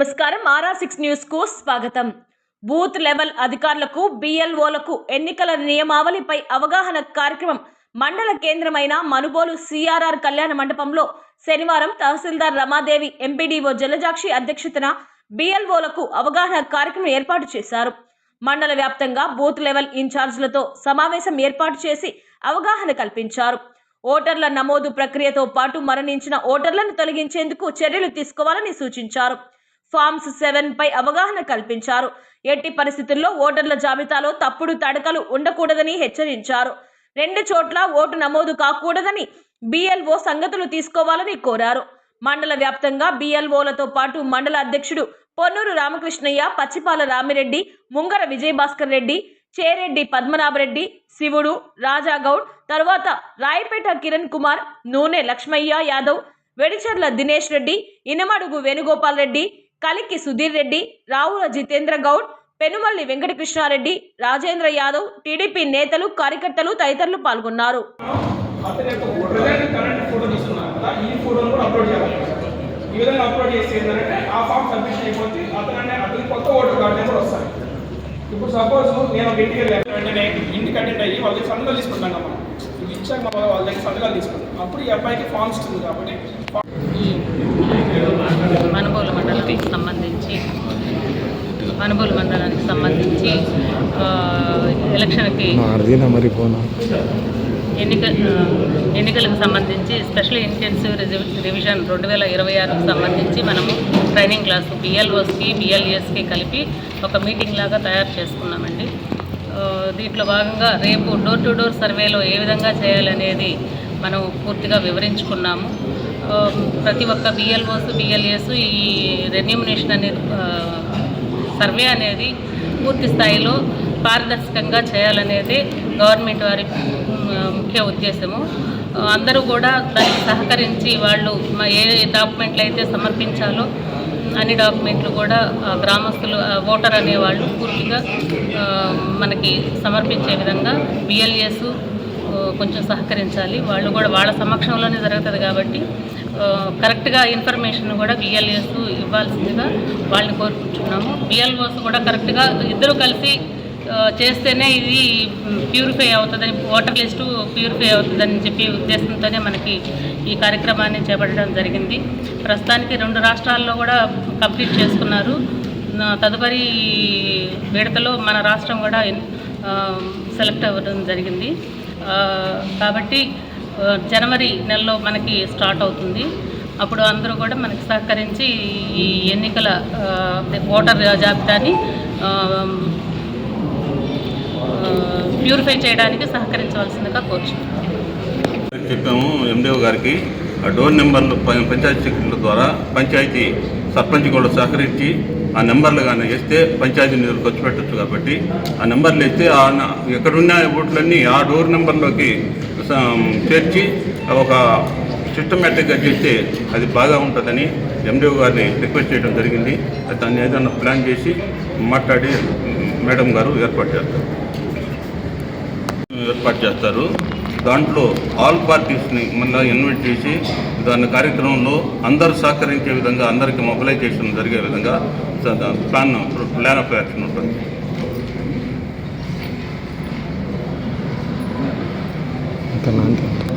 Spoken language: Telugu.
నమస్కారం. ఆర్ఆర్ సిక్స్ న్యూస్కు స్వాగతం. బూత్ లెవెల్ అధికారులకు బిఎల్ఓలకు ఎన్నికల నియమావళిపై అవగాహన కార్యక్రమం మండల కేంద్రమైన మనుబోలు సిఆర్ఆర్ కళ్యాణ మండపంలో శనివారం తహసీల్దార్ రమాదేవి ఎంపీడీఓ జలజాక్షి అధ్యక్షతన బిఎల్ఓలకు అవగాహన కార్యక్రమం ఏర్పాటు చేశారు. మండల వ్యాప్తంగా బూత్ లెవెల్ ఇన్ఛార్జ్లతో సమావేశం ఏర్పాటు చేసి అవగాహన కల్పించారు. ఓటర్ల నమోదు ప్రక్రియతో పాటు మరణించిన ఓటర్లను తొలగించేందుకు చర్యలు తీసుకోవాలని సూచించారు. ఫామ్స్ సెవెన్ పై అవగాహన కల్పించారు. ఎట్టి పరిస్థితుల్లో ఓటర్ల జాబితాలో తప్పుడు తడకలు ఉండకూడదని హెచ్చరించారు. రెండు చోట్ల ఓటు నమోదు కాకూడదని బిఎల్ఓ సంగతులు తీసుకోవాలని కోరారు. మండల వ్యాప్తంగా బిఎల్ఓలతో పాటు మండల అధ్యక్షుడు పొన్నూరు రామకృష్ణయ్య పచ్చిపాల రామిరెడ్డి ముంగర విజయభాస్కర్ రెడ్డి చేరెడ్డి పద్మనాభరెడ్డి శివుడు రాజాగౌడ్ తర్వాత రాయపేట కిరణ్ కుమార్ నూనె లక్ష్మయ్య యాదవ్ వెడిచర్ల దినేష్ రెడ్డి ఇనమడుగు వేణుగోపాల్ రెడ్డి కలికి సుధీర్ రెడ్డి రావుల జితేంద్ర గౌడ్ పెనుమల్లి వెంకటకృష్ణారెడ్డి రాజేంద్ర యాదవ్ టీడీపీ నేతలు కార్యకర్తలు తదితరులు పాల్గొన్నారు. అతని యొక్క ప్రజెంట్ కరెంట్ ఫోటో తీసుకున్నారు కదా ఈ ఫోటోను కూడా అప్లోడ్ చేయాలి. ఈ విధంగా అప్లోడ్ చేసి ఏంటంటే ఆ ఫామ్ సబ్మిషన్ అయిపోతే అతను అతని కొత్త ఓటర్ కార్డు నెంబర్ వస్తాయి ఇప్పుడు సపోజ్ నేను ఒక ఇంటికి వెళ్ళాను. వెంటనే ఇంటికి అటెండ్ అయ్యి వాళ్ళకి సంతకాలు తీసుకుంటాం మనం. ఇచ్చాక వాళ్ళ దగ్గర సంతకాలు తీసుకుంటాం. అప్పుడు ఈ అబ్బాయికి ఫామ్ ఇస్తుంది కాబట్టి మనుబోలు మండలానికి సంబంధించి మనుబోలు మండలానికి సంబంధించి ఎలక్షన్కి ఎన్నిక ఎన్నికలకు సంబంధించి స్పెషల్ ఇంటెన్సివ్ రిజి- రివిజన్ రెండు వేల ఇరవై ఆరుకు సంబంధించి మనము ట్రైనింగ్ క్లాసు బిఎల్ఓస్కి బిఎల్ఏఎస్కి కలిపి ఒక మీటింగ్ లాగా తయారు చేసుకున్నామండి. దీంట్లో భాగంగా రేపు డోర్ టు డోర్ సర్వేలో ఏ విధంగా చేయాలనేది మనం పూర్తిగా వివరించుకున్నాము. ప్రతి ఒక్క బిఎల్ఓస్ బిఎల్ఏస్ ఈ రెన్యూమినేషన్ అనేది సర్వే అనేది పూర్తి స్థాయిలో పారదర్శకంగా చేయాలనేది గవర్నమెంట్ వారి ముఖ్య ఉద్దేశము. అందరూ కూడా దానికి సహకరించి వాళ్ళు ఏ డాక్యుమెంట్లు అయితే సమర్పించాలో అన్ని డాక్యుమెంట్లు కూడా గ్రామస్తులు ఓటర్ అనేవాళ్ళు పూర్తిగా మనకి సమర్పించే విధంగా బిఎల్ఏస్ కొంచెం సహకరించాలి. వాళ్ళు కూడా వాళ్ళ సమక్షంలోనే జరుగుతుంది కాబట్టి కరెక్ట్గా ఇన్ఫర్మేషన్ కూడా బిఎల్ఏస్ ఇవ్వాల్సిందిగా వాళ్ళని కోరుకుంటున్నాము. బిఎల్ఓస్ కూడా కరెక్ట్గా ఇద్దరు కలిసి చేస్తేనే ఇది ప్యూరిఫై అవుతుందని వాటర్ లిస్టు ప్యూరిఫై అవుతుందని చెప్పి ఉద్దేశంతోనే మనకి ఈ కార్యక్రమాన్ని చేపట్టడం జరిగింది. ప్రస్తుతానికి రెండు రాష్ట్రాల్లో కూడా కంప్లీట్ చేసుకున్నారు. తదుపరి విడతలో మన రాష్ట్రం కూడా సెలెక్ట్ అవ్వడం జరిగింది. కాబట్టి జనవరి నెలలో మనకి స్టార్ట్ అవుతుంది. అప్పుడు అందరూ కూడా మనకి సహకరించి ఈ ఎన్నికల ఓటర్ జాబితాని ప్యూరిఫై చేయడానికి సహకరించవలసిందిగా కోరుచున్నాం. చెప్పాము ఎండిఓ గారికి. ఆ డోర్ నెంబర్లు పంచాయతీ సెక్రటరీల ద్వారా పంచాయతీ సర్పంచ్ కూడా సహకరించి ఆ నెంబర్లు కానీ వేస్తే పంచాయతీ నిధులు ఖర్చు పెట్టచ్చు కాబట్టి ఆ నెంబర్లు వేస్తే ఆ ఎక్కడున్న ఓట్లన్నీ ఆ డోర్ నెంబర్లోకి చేర్చి ఒక సిస్టమేటిక్గా చేస్తే అది బాగా ఉంటుందని ఎండిఓ గారిని రిక్వెస్ట్ చేయడం జరిగింది. దాన్ని ఏదైనా ప్లాన్ చేసి మాట్లాడి మేడం గారు ఏర్పాటు చేస్తారు. ఏర్పాటు చేస్తారు. దాంట్లో ఆల్ పార్టీస్ని మళ్ళీ ఇన్వైట్ చేసి దాని కార్యక్రమంలో అందరూ సహకరించే విధంగా అందరికీ మొబిలైజేషన్ జరిగే విధంగా ప్లాన్ ప్లాన్ ఆఫ్ యాక్షన్ ఉంటుంది. 挺难的。